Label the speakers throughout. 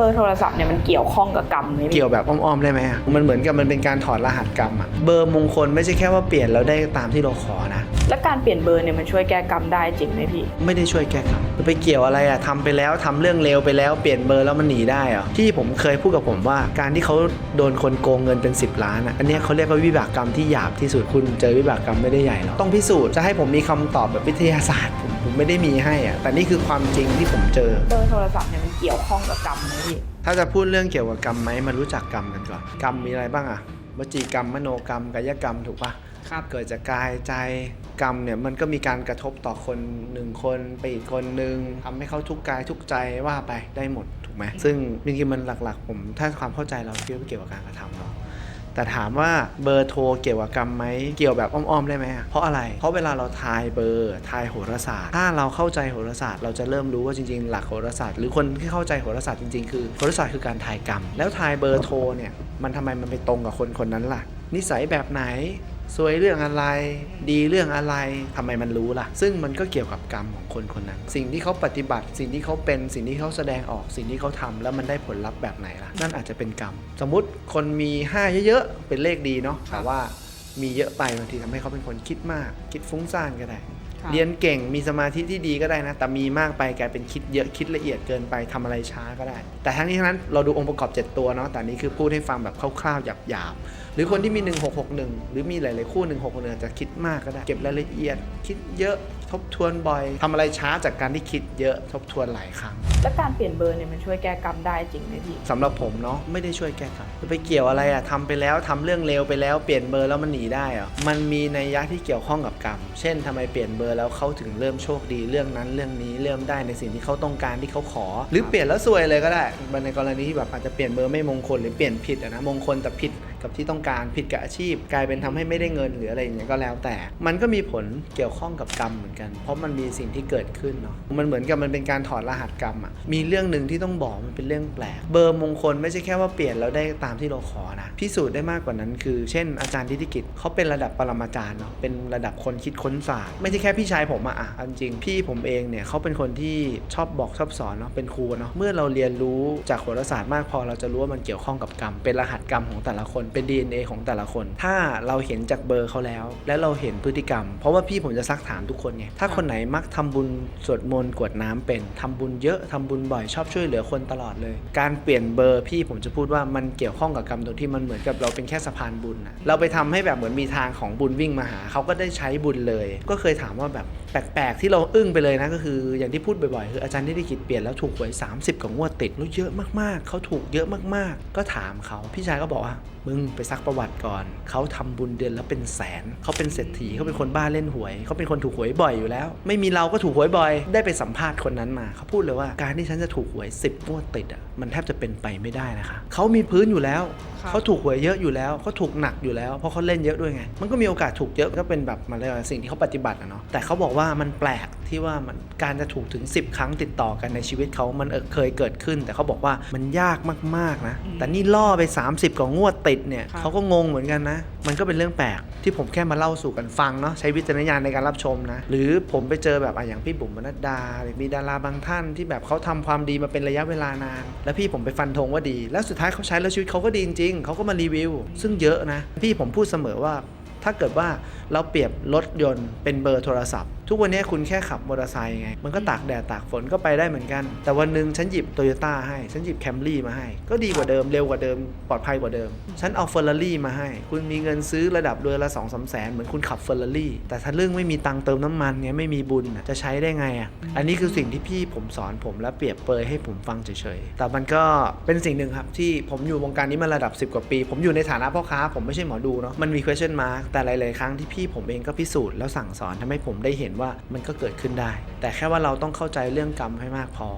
Speaker 1: บอร์โทรศัพท์เนี่ยมันเกี่ยวข้องกับกรรมไหมพี่
Speaker 2: เกี่ยวแบบอ้อมๆได้ไหมอะมันเหมือนกับมันเป็นการถอดรหัสกรรมอะเบอร์มงคลไม่ใช่แค่ว่าเปลี่ยนแล้วได้ตามที่เราขอนะ
Speaker 1: และการเปลี่ยนเบอร์เนี่ยมันช่วยแก้กรรมได้จริงไหมพี่
Speaker 2: ไม่ได้ช่วยแก้กรรมไปเกี่ยวอะไรอะทำไปแล้วทำเรื่องเลวไปแล้วเปลี่ยนเบอร์แล้วมันหนีได้เหรอที่ผมเคยพูดกับผมว่า การที่เขาโดนคนโกงเงินเป็น 10 ล้านอะอันเนี้ยเขาเรียกว่าวิบากกรรมที่หยาบที่สุดคุณเจอวิบากกรรมไม่ได้ใหญ่หรอกต้องพิสูจน์จะให้ผมมีคำตอบแบบวิทยาศาสตร์ผม ผมไม่ได้มีให้อะแต่นี่คือความจริงที่ผมเจอ
Speaker 1: เบอร์โทรศัพท์เนี่ยมันเกี่ยวข้องกับกรรมไหมพี่
Speaker 2: ถ้าจะพูดเรื่องเกี่ยวกับกรรมไหมมารู้จักกรรมกันก่อน กรรมมีอะไรบ้างอะวจีกรรมมโนกรรมกายกรรมถูกปะ
Speaker 1: ครับ
Speaker 2: เกิดจากกายใจกรรมเนี่ยมันก็มีการกระทบต่อคนหนึ่งคนไปอีกคนหนึ่งทำให้เขาทุกข์กายทุกข์ใจว่าไปได้หมดถูกไหมซึ่งจริงๆมันหลักๆ ผม ถ้าความเข้าใจเราคิดว่าเกี่ยวกับการกระทำเนาะ แต่ถามว่าเบอร์โทรเกี่ยวกับกรรมไหมเกี่ยวแบบอ้อมๆได้ไหมอะเพราะอะไร เพราะเวลาเราทายเบอร์ทายโหราศาสตร์ ถ้าเราเข้าใจโหราศาสตร์เราจะเริ่มรู้ว่าจริงๆ หลักโหราศาสตร์ หรือคนที่เข้าใจโหราศาสตร์จริงๆ คือโหราศาสตร์คือการทายกรรม แล้วทายเบอร์โทรเนี่ยมันทำไมมันไปตรงกับคนคนนั้นล่ะ นิสัยแบบไหน ซวยเรื่องอะไร ดีเรื่องอะไรทำไมมันรู้ล่ะ ซึ่งมันก็เกี่ยวกับกรรมของคนคนนั้น สิ่งที่เขาปฏิบัติ สิ่งที่เขาเป็นสิ่งที่เขาแสดงออกสิ่งที่เขาทำแล้วมันได้ผลลัพธ์แบบไหนล่ะ นั่นอาจจะเป็นกรรม สมมุติคนมี 5 เยอะๆ เป็นเลขดีเนาะแต่ว่ามีเยอะไปบางทีทำให้เขาเป็นคนคิดมาก คิดฟุ้งซ่านก็ได้
Speaker 1: ครับ
Speaker 2: เรียนเก่งมีสมาธิที่ดีก็ได้นะ แต่มีมากไปกลายเป็นคิดเยอะคิดละเอียดเกินไปทำอะไรช้าก็ได้ แต่ทั้งนี้ทั้งนั้นเราดูองค์ประกอบ 7 ตัวเนาะแต่อันนี้คือพูดให้ฟังแบบคร่าวๆหยาบๆหรือคนที่มี 1661 หรือมีหลาย ๆ คู่ 1661อาจจะคิดมากก็ได้ เก็บรายละเอียด คิดเยอะทบทวนบ่อยทำอะไรช้าจากการที่คิดเยอะทบทวนหลายครั้ง
Speaker 1: และการเปลี่ยนเบอร์เนี่ยมันช่วยแก้กรรมได้จริงไหมพี่
Speaker 2: สำหรับผมเนาะไม่ได้ช่วยแก้ไขไปเกี่ยวอะไรอะทำไปแล้วทำเรื่องเลวไปแล้วเปลี่ยนเบอร์แล้วมันหนีได้เหรอมันมีในยยะที่เกี่ยวข้องกับกรรม เช่นทำไมเปลี่ยนเบอร์แล้วเขาถึงเริ่มโชคดีเรื่องนั้นเรื่องนี้เริ่มได้ในสิ่งที่เขาต้องการที่เขาขอ หรือเปลี่ยนแล้วซวยเลยก็ได้ในกรณีที่แบบอาจจะเปลี่ยนเบอร์ไม่มงคลหรือเปลี่ยนผิดอะนะมงคลแต่ผิด กับที่ต้องการผิดกับอาชีพ กลายเป็นทำให้ไม่ได้เงินหรืออะไรอย่างเงี้ยก็แล้วแต่ มันก็มีผลเกี่ยวข้องกับกรรมเหมือนกัน เพราะมันมีสิ่งที่เกิดขึ้นเนาะมันเหมือนกับมันเป็นการถอดรหัสกรรมอะมีเรื่องหนึ่งที่ต้องบอกมันเป็นเรื่องแปลก เบอร์มงคลไม่ใช่แค่ว่าเปลี่ยนแล้วได้ตามที่เราขอนะพิสูจน์ได้มากกว่านั้นคือ เช่นอาจารย์ทิติกิจเขาเป็นระดับปรมาจารย์เนาะเป็นระดับคนคิดค้นศาสตร์ไม่ใช่แค่พี่ชายผมอะอะจริงพี่ผมเองเนี่ยเขาเป็นคนที่ชอบบอกชอบสอนเนาะเป็นครูเนาะเมื่อเราเรียนรู้จากโหราศาสตร์มากพอเราจะรู้ว่ามันเกี่ยวข้องกับกรรมเป็นรหัสกรรมของแต่ละคนเป็น DNA ของแต่ละคน ถ้าเราเห็นจากเบอร์เขาแล้ว และเราเห็นพฤติกรรม เพราะว่าพี่ผมจะซักถามทุกคนไงถ้าคนไหนมักทำบุญสวดมนต์กรวดน้ำเป็นทำบุญเยอะทำบุญบ่อยชอบช่วยเหลือคนตลอดเลย การเปลี่ยนเบอร์พี่ผมจะพูดว่ามันเกี่ยวข้องกับกรรมตรงที่มันเหมือนกับเราเป็นแค่สะพานบุญนะเราไปทำให้แบบเหมือนมีทางของบุญวิ่งมาหาเขาก็ได้ใช้บุญเลย ก็เคยถามว่าแบบแปลกๆที่เราอึ้งไปเลยนะก็คืออย่างที่พูดบ่อยๆคืออาจารย์นิติกิจเปลี่ยนแล้วถูกหวย 30กว่างวดติดแล้วเยอะมากๆเขาถูกเยอะมากๆ ก็ถามเขาพี่ชายก็บอกว่ามึงไปซักประวัติก่อน เขาทำบุญเดือนแล้วเป็นแสน เขาเป็นเศรษฐีเขาเป็นคนบ้าเล่นหวย เขาเป็นคนถูกหวยบ่อยอยู่แล้ว ไม่มีเราก็ถูกหวยบ่อย ได้ไปสัมภาษณ์คนนั้นมา เขาพูดเลยว่าการที่ฉันจะถูกหวย 10งวดติดอะ มันแทบจะเป็นไปไม่ได้นะคะ เขามีพื้นอยู่แล้ว
Speaker 1: ครับ
Speaker 2: เขาถูกหวยเยอะอยู่แล้วเขาถูกหนักอยู่แล้ว เพราะเขาเล่นเยอะด้วยไง มันก็มีโอกาสถูกเยอะ ก็เป็นแบบมาเลยกว่าสิ่งที่เขาปฏิบัติอะเนาะ แต่เขาบอกว่ามันแปลก ที่ว่ามันการจะถูกถึง 10 ครั้งติดต่อกันในชีวิตเขามันเออเคยเกิดขึ้น แต่เขาบอกว่ามันยากมากๆนะ
Speaker 1: อืม
Speaker 2: แต่นี่ล่อไป 30กว่างวดติดเนี่ย
Speaker 1: ครับ
Speaker 2: เขาก็งงเหมือนกันนะ มันก็เป็นเรื่องแปลกที่ผมแค่มาเล่าสู่กันฟังเนาะใช้วิจารณญาณในการรับชมนะ หรือผมไปเจอแบบอะอย่างพี่บุ๋มมนัดดาหรือมีดาราบางท่านที่แบบเขาทำความดีมาเป็นระยะเวลานาน แล้วพี่ผมไปฟันธงว่าดี แล้วสุดท้ายเขาใช้แล้วชีวิตเขาก็ดีจริงๆเขาก็มารีวิว ซึ่งเยอะนะ พี่ผมพูดเสมอว่าถ้าเกิดว่าเราเปรียบรถยนต์เป็นเบอร์โทรศัพท์ ทุกวันนี้คุณแค่ขับมอเตอร์ไซค์ไง มันก็ตากแดดตากฝนก็ไปได้เหมือนกัน แต่วันหนึ่งฉันหยิบโตโยต้าให้ ฉันหยิบแคมรี่มาให้ ก็ดีกว่าเดิม เร็วกว่าเดิม ปลอดภัยกว่าเดิม ฉันเอาเฟอร์รารี่มาให้ คุณมีเงินซื้อระดับเดือนละ2องสามแสนเหมือนคุณขับเฟอร์รารี่ แต่ถ้าเรื่องไม่มีตังค์เติมน้ำมันเงี้ยไม่มีบุญจะใช้ได้ไงอะ อันนี้คือสิ่งที่พี่ผมสอนผมและเปรียบเปยให้ผมฟังเฉยๆ แต่มันก็เป็นสิ่งหนึ่งครับที่ผมอยู่วงการนี้มาระดับ 10 กว่าปี ผมอยู่ในฐานะพ่อค้า ผมไม่ใช่หมอดูเนาะ มันมี question mark แต่หลายๆครั้งที่พี่ผมเองก็พิสูจน์แล้วสั่งสอนทำให้ผมได้เห็นว่ามันก็เกิดขึ้นได้ แต่แค่ว่าเราต้องเข้าใจเรื่องกรรมให้มากพอ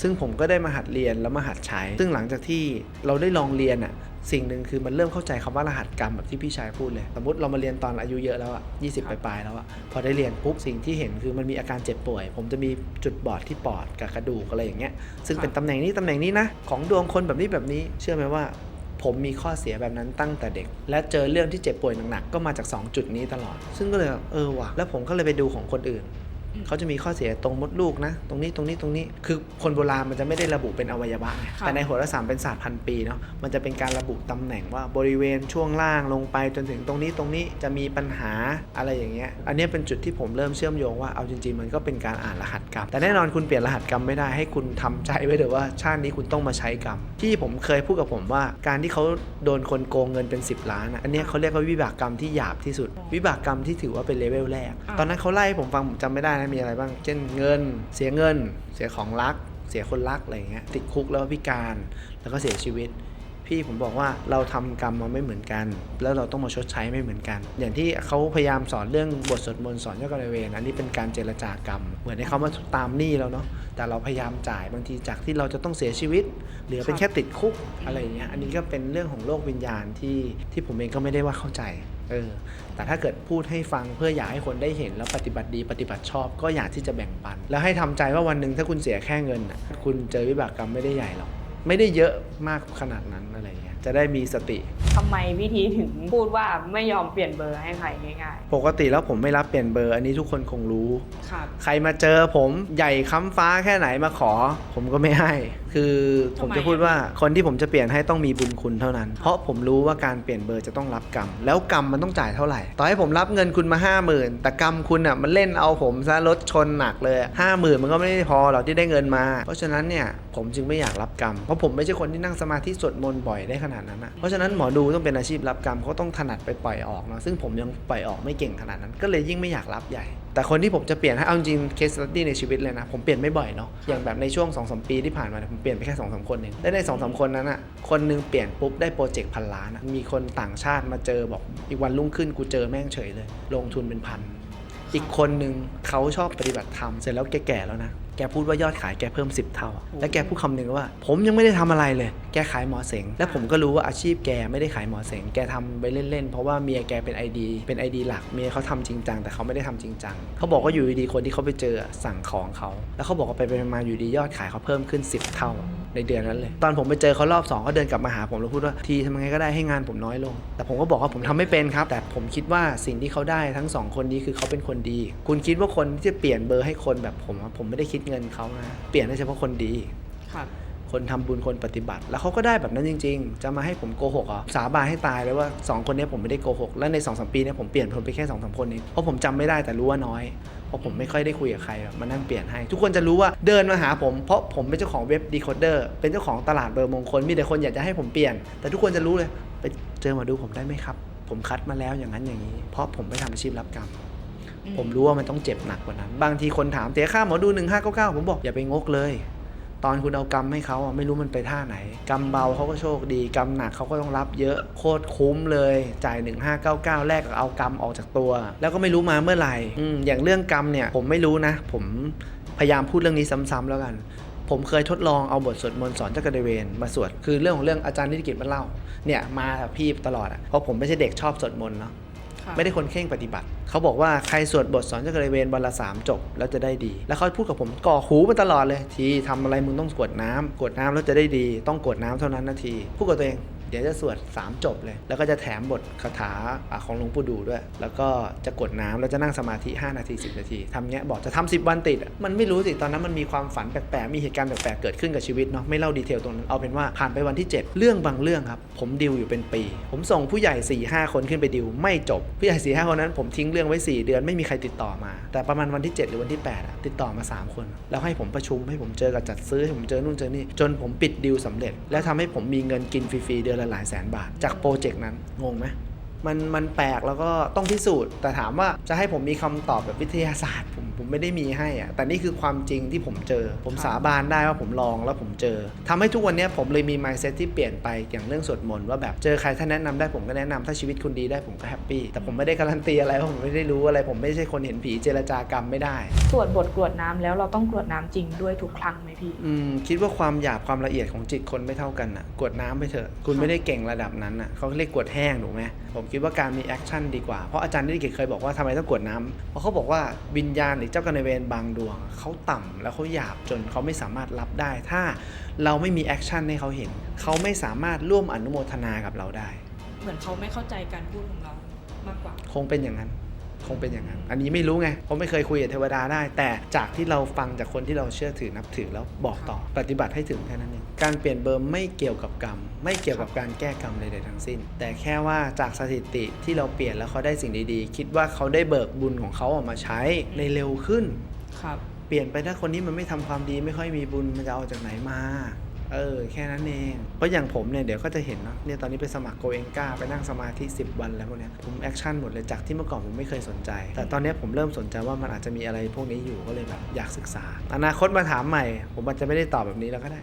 Speaker 2: ซึ่งผมก็ได้มาหัดเรียนแล้วมาหัดใช้ ซึ่งหลังจากที่เราได้ลองเรียนอะสิ่งหนึ่งคือมันเริ่มเข้าใจคำว่ารหัสกรรมแบบที่พี่ชายพูดเลย สมมติเรามาเรียนตอนอายุเยอะแล้วอะ20ปลายๆแล้วอะพอได้เรียนปุ๊บสิ่งที่เห็นคือมันมีอาการเจ็บป่วย ผมจะมีจุดบอดที่ปอดกับกระดูกอะไรอย่างเงี้ย ซึ่งเป็นตำแหน่งนี้ตำแหน่งนี้นะ ของดวงคนแบบนี้แบบนี้ เชื่อไหมว่า ผมมีข้อเสียแบบนั้นตั้งแต่เด็ก และเจอเรื่องที่เจ็บป่วยหนักๆก็มาจาก 2 จุดนี้ตลอด ซึ่งก็เลยเออว่ะแล้วผมก็เลยไปดูของคนอื่น เขาจะมีข้อเสียตรงมดลูกนะ ตรงนี้ตรงนี้ตรงนี้คือคนโบราณมันจะไม่ได้ระบุเป็นอวัยวะไง
Speaker 1: ค่ะ
Speaker 2: แต่ในโหราศาสตร์เป็นศาสตร์พันปีเนาะมันจะเป็นการระบุตำแหน่งว่าบริเวณช่วงล่างลงไปจนถึงตรงนี้ตรงนี้จะมีปัญหาอะไรอย่างเงี้ยอันเนี้ยเป็นจุดที่ผมเริ่มเชื่อมโยงว่าเอาจริงๆ มันก็เป็นการอ่านรหัสกรรม แต่แน่นอนคุณเปลี่ยนรหัสกรรมไม่ได้ให้คุณทำใจไว้เถอะว่าชาตินี้คุณต้องมาใช้กรรม ที่ผมเคยพูดกับผมว่า การที่เขาโดนคนโกงเงินเป็น 10 ล้านอะอันเนี้ยเขาเรียกว่าวิบากกรรมที่หยาบที่สุด วิบากกรรมที่ถือว่าเป็นเลเวลแรก
Speaker 1: อ่า
Speaker 2: ตอนนั้นเขาไล่ให้ผมฟังผมจำไม่ได้นะมีอะไรบ้าง เช่นเงิน เสียเงิน เสียของรัก เสียคนรักอะไรอย่างเงี้ย ติดคุกแล้วพิการ แล้วก็เสียชีวิต พี่ผมบอกว่าเราทำกรรมมาไม่เหมือนกัน แล้วเราต้องมาชดใช้ไม่เหมือนกัน อย่างที่เขาพยายามสอนเรื่องบทสวดมนต์สอนเจ้ากรรมนเวรอันนี้เป็นการเจรจากรรม เหมือนให้เขามาตามหนี้เราเนาะ แต่เราพยายามจ่ายบางทีจากที่เราจะต้องเสียชีวิต เหลือเป็นแค่ติดคุกอะไรอย่างเงี้ย อันนี้ก็เป็นเรื่องของโลกวิญญาณที่ที่ผมเองก็ไม่ได้ว่าเข้าใจ เออแต่ถ้าเกิดพูดให้ฟังเพื่ออยากให้คนได้เห็นแล้วปฏิบัติดีปฏิบัติชอบ ก็อยากที่จะแบ่งปัน แล้วให้ทำใจว่าวันหนึ่งถ้าคุณเสียแค่เงินน่ะคุณเจอวิบากกรรมไม่ได้ใหญ่หรอกไม่ได้เยอะมากขนาดนั้นอะไรเงี้ย จะได้มีสติ
Speaker 1: ทำไมพี่ทีถึงพูดว่าไม่ยอมเปลี่ยนเบอร์ให้ใครง่าย
Speaker 2: ปกติแล้วผมไม่รับเปลี่ยนเบอร์ อันนี้ทุกคนคงรู้
Speaker 1: ๆ ครับ
Speaker 2: ใครมาเจอผมใหญ่ค้ำฟ้าแค่ไหนมาขอ ผมก็ไม่ให้ คือผมจะพูดว่าคนที่ผมจะเปลี่ยนให้ต้องมีบุญคุณเท่านั้น เพราะผมรู้ว่าการเปลี่ยนเบอร์จะต้องรับกรรม แล้วกรรมมันต้องจ่ายเท่าไหร่ ต่อให้ผมรับเงินคุณมา 5 0,000 แต่กรรมคุณอะมันเล่นเอาผมซะรถชนหนักเลยห้าหมื่นมันก็ไม่ได้พอหรอกที่ได้เงินมา เพราะฉะนั้นเนี่ยผมจึงไม่อยากรับกรรม เพราะผมไม่ใช่คนที่นั่งสมาธิสวดมนต์บ่อยได้ขนาดนั้นอะเพราะฉะนั้นหมอดูต้องเป็นอาชีพรับกรรมเขาต้องถนัดไปปล่อยออกเนาะซึ่งผมยังปล่อยออกไม่เก่งขนาดนั้น ก็เลยยิ่งไม่อยากรับใหญ่ แต่คนที่ผมจะเปลี่ยนให้เอาจริงเคสตัดดี้ในชีวิตเลยนะผมเปลี่ยนไม่บ่อยเนาะอย่างแบบในช่วง2อสปีที่ผ่านมาผมเปลี่ยนไปแค่2อสคนเองและใน2อสคนนั้นอะคนหนึงเปลี่ยนปุ๊บได้โปรเจกต์พันล้านอะมีคนต่างชาติมาเจอบอกอีกวันรุ่งขึ้นกูเจอแม่งเฉยเลย ลงทุนเป็นพันอีกคนหนึ่งเขาชอบปฏิบัติธรรมเสร็จแล้วแกแก่แล้วนะแกพูดว่ายอดขายแกเพิ่ม 10 เท่าอะแล้วแกพูดคำหนึ่งว่า ผมยังไม่ได้ทำอะไรเลย แกขายหมอเสง และผมก็รู้ว่าอาชีพแกไม่ได้ขายหมอเสง แกทำไปเล่นๆ เพราะว่าเมียแกเป็น ID เป็น ID หลัก เมียเขาทำจริงจังแต่เขาไม่ได้ทำจริงจัง เขาบอกว่าอยู่ดีๆคนที่เขาไปเจออะสั่งของเขา แล้วเขาบอกว่าไปไปมาๆอยู่ดียอดขายเขาเพิ่มขึ้น 10 เท่าในเดือนนั้นเลย ตอนผมไปเจอเขารอบสองเขาเดินกลับมาหาผมแล้วพูดว่าทีทำยังไงก็ได้ให้งานผมน้อยลง แต่ผมก็บอกว่าผมทำไม่เป็นครับ แต่ผมคิดว่าสิ่งที่เขาได้ทั้งสองคนนี้คือเขาเป็นคนดี คุณคิดว่าคนที่จะเปลี่ยนเบอร์ให้คนแบบผมอะผมไม่ได้คิดเงินเขานะเปลี่ยนได้เฉพาะคนดี
Speaker 1: ครับ
Speaker 2: คนทำบุญคนปฏิบัติ แล้วเขาก็ได้แบบนั้นจริง ๆ จะมาให้ผมโกหกเหรอะสาบานให้ตายเลยว่าสองคนนี้ผมไม่ได้โกหก และใน2อสปีเนี้ผมเปลี่ยนคนไปแค่2อสคนเองเพราะผมจำไม่ได้แต่รู้ว่าน้อย เพราะผมไม่ค่อยได้คุยกับใครอะมานั่งเปลี่ยนให้ ทุกคนจะรู้ว่าเดินมาหาผม เพราะผมเป็นเจ้าของเว็บดีโคเดอร์เป็นเจ้าของตลาดเบอร์มงคลมีแต่คนอยากจะให้ผมเปลี่ยน แต่ทุกคนจะรู้เลย ไปเจอหมาดูผมได้ไหมครับ ผมคัดมาแล้วอย่างนั้นอย่างนี้ เพราะผมไม่ทำอาชีพรับกรรม ผมรู้ว่ามันต้องเจ็บหนักกว่านั้น บางทีคนถามเสียค่าหมอดู 1599 ผมบอกอย่าไปงกเลย ตอนคุณเอากรรมให้เขาอะไม่รู้มันไปท่าไหน กรรมเบาเขาก็โชคดี กรรมหนักเขาก็ต้องรับเยอะโคตรคุ้มเลย จ่าย 1599แลกกับเอากรรมออกจากตัว แล้วก็ไม่รู้มาเมื่อไหร่ออย่างเรื่องกรรมเนี่ยผมไม่รู้นะ ผมพยายามพูดเรื่องนี้ซ้ำๆแล้วกันผมเคยทดลองเอาบทสวดมนต์สอนเจ้ากรรมนายเวรมาสวด คือเรื่องของเรื่องอาจารย์นิติกิจมาเล่า เนี่ยมาพี่ตลอดอะ เพราะผมไม่ใช่เด็กชอบสวดมนต์เนาะ ไม่ได้คนเข่งปฏิบัติ เขาบอกว่าใครสวดบทสอนเจ้ากระเวนวันละสามจบ แล้วจะได้ดี แล้วเขาพูดกับผมก่อหูมาตลอดเลย ทีทำอะไรมึงต้องกวดน้ำกวดน้ำแล้วจะได้ดี ต้องกวดน้ำเท่านั้นนาทีพูดกับตัวเอง เดี๋ยวจะสวด 3 จบเลย แล้วก็จะแถมบทคาถาของหลวงปู่ดูด้วย แล้วก็จะกดน้ำแล้วจะนั่งสมาธิ 5 นาที 10 นาทีทำเงี้ยบอกจะทำ10 วันติด มันไม่รู้สิ ตอนนั้นมันมีความฝันแปลกๆ มีเหตุการณ์แปลกๆ เกิดขึ้นกับชีวิตเนาะไม่เล่าดีเทลตรงนั้นเอาเป็นว่าผ่านไปวันที่ 7 เรื่องบางเรื่องครับ ผมดิวอยู่เป็นปี ผมส่งผู้ใหญ่4ี่ห้าคนขึ้นไปดิวไม่จบผู้ใหญ่4ี่ห้าคนนั้นผมทิ้งเรื่องไว้ 4 เดือนไม่มีใครติดต่อมา แต่ประมาณวันที่ 7 หรือวันที่ 8 ติดต่อมา 3 คน แล้วให้ผมประชุมให้ผมเจอกับจัดซื้อให้ผมเจอนู่นเจอนี่จนผมปิดดิวสำเร็จ และทำให้ผมมีเงินกินฟรีๆเดือนละหลายแสนบาท จากโปรเจกต์นั้นงงไหม มันมันแปลกแล้วก็ต้องพิสูจน์ แต่ถามว่าจะให้ผมมีคำตอบแบบวิทยาศาสตร์ ผมผมไม่ได้มีให้อะแต่นี่คือความจริงที่ผมเจอ ผมสาบานได้ว่าผมลองแล้วผมเจอทำให้ทุกวันเนี้ยผมเลยมี mindset ที่เปลี่ยนไปอย่างเรื่องสวดมนต์ว่าแบบเจอใครถ้าแนะนำได้ผมก็แนะนำถ้าชีวิตคุณดีได้ผมก็แฮปปี้แต่ผมไม่ได้การันตีอะไรเพราะผมไม่ได้รู้อะไร ผมไม่ใช่คนเห็นผีเจรจากรรมไม่ได้
Speaker 1: สวดบทกรวดน้ำแล้วเราต้องกรวดน้ำจริงด้วยทุกครั้งไหมพี่
Speaker 2: อืมคิดว่าความหยาบความละเอียดของจิตคนไม่เท่ากันน่ะกวดน้ำไปเถอะคุณไม่ได้เก่งระดับนั้นน่ะเขาเรียกกวดแห้งถูกไหมผมคิดว่าการมีแอคชั่นดีกว่า เพราะอาจารย์นิติเกตเคยบอกว่าทำไมต้องกวดน้ำเพราะเขาบอกว่าวิญญาณหรือเจ้ากรรมนายเวรบางดวงเขาต่ำแล้วเขาหยาบจนเขาไม่สามารถรับได้ ถ้าเราไม่มีแอคชั่นให้เขาเห็น เขาไม่สามารถร่วมอนุโมทนากับเราได้
Speaker 3: เหมือนเขาไม่เข้าใจการพูดของเรามากกว่า
Speaker 2: คงเป็นอย่างนั้น คงเป็นอย่างนั้น อันนี้ไม่รู้ไงผมไม่เคยคุยกับเทวดาได้ แต่จากที่เราฟังจากคนที่เราเชื่อถือนับถือแล้วบอกต่อปฏิบัติให้ถึงแค่นั้นเองการเปลี่ยนเบอร์ไม่เกี่ยวกับกรรม ไม่เกี่ยวกับการแก้กรรมใดๆทั้งสิ้น แต่แค่ว่าจากสถิติที่เราเปลี่ยนแล้วเขาได้สิ่งดีๆ คิดว่าเขาได้เบิกบุญของเขาออกมาใช้ในเร็วขึ้น
Speaker 1: ครับ
Speaker 2: เปลี่ยนไปถ้าคนนี้มันไม่ทำความดีไม่ค่อยมีบุญมันจะเอาจากไหนมา เออ แค่นั้นเอง เพราะอย่างผมเนี่ย เดี๋ยวก็จะเห็นเนาะเนี่ยตอนนี้ไปสมัครโกเองกาไปนั่งสมาธิ 10 วันแล้วพวกเนี้ยผมแอคชั่นหมดเลยจากที่เมื่อก่อนผมไม่เคยสนใจ แต่ตอนเนี้ยผมเริ่มสนใจว่ามันอาจจะมีอะไรพวกนี้อยู่ก็เลยแบบอยากศึกษา อนาคตมาถามใหม่ ผมอาจจะไม่ได้ตอบแบบนี้แล้วก็ได้